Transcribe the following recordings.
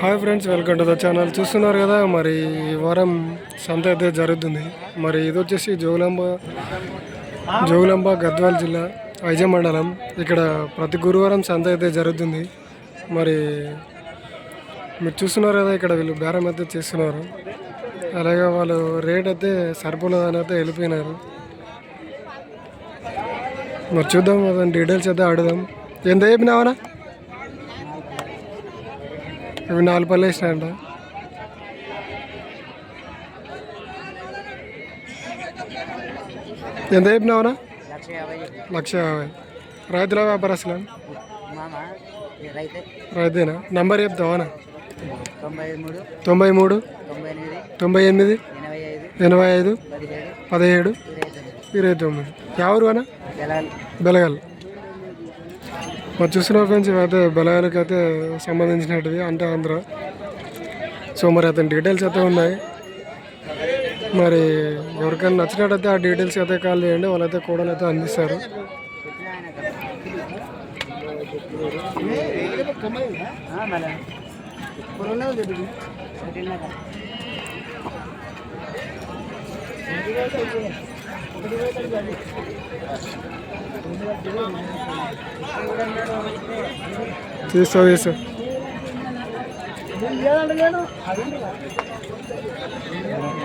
Hi friends welcome to the channel చూస్తున్నారు కదా మరి ఈ వారం సంత అయితే జరుగుతుంది. మరి ఇది వచ్చేసి జోగులాంబ జోగులాంబ గద్వాల్ జిల్లా ఐజ మండలం. ఇక్కడ ప్రతి గురువారం సంత అయితే జరుగుతుంది. మరి మీరు చూస్తున్నారు కదా ఇక్కడ వీళ్ళు బేరం అయితే చేస్తున్నారు. అలాగే వాళ్ళు రేట్ అయితే సరిపోలేదని అయితే వెళ్ళిపోయినారు. మరి చూద్దాం అతని డీటెయిల్స్ అయితే అడుగుదాం ఎంత చెప్పినావనా ఇవి నాలుగు పళ్ళు వేసినాయంట. ఎంత చెప్పినావునా లక్ష యాభై. లక్ష యాభై రైతుల వ్యాపారస్తులు రైతేనా? నంబర్ చెప్తావానా తొంభై మూడు. తొంభై ఎనిమిది. ఎనభై ఐదు. పదిహేడు. ఇరవై తొమ్మిది. ఎవరు అనా బెలగల్ మరి చూసిన ఫ్రెండ్స్ ఇవైతే బలాయాలకు అయితే సంబంధించినటివి అంటే ఆంధ్ర సో మరి అతని డీటెయిల్స్ అయితే ఉన్నాయి మరి ఎవరికైనా నచ్చినట్టయితే ఆ డీటెయిల్స్ అయితే కాల్ చేయండి వాళ్ళైతే కూడా అయితే అందిస్తారు తీసుకో తీసుకో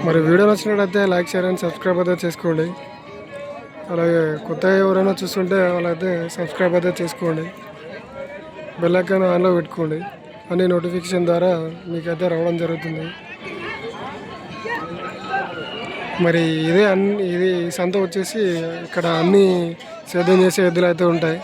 మరి వీడియో నచ్చినట్టయితే లైక్ షేర్ అండ్ సబ్స్క్రైబ్ అయితే చేసుకోండి. అలాగే కొత్తగా ఎవరైనా చూస్తుంటే వాళ్ళైతే సబ్స్క్రైబ్ అయితే చేసుకోండి. బెల్ ఐకాన్ ఆన్లో పెట్టుకోండి. అన్ని నోటిఫికేషన్ ద్వారా మీకైతే రావడం జరుగుతుంది. మరి ఇదే అన్ని ఇది సంత వచ్చేసి ఇక్కడ అన్ని సేద్యం చేసే ఎద్దులు అయితే ఉంటాయి.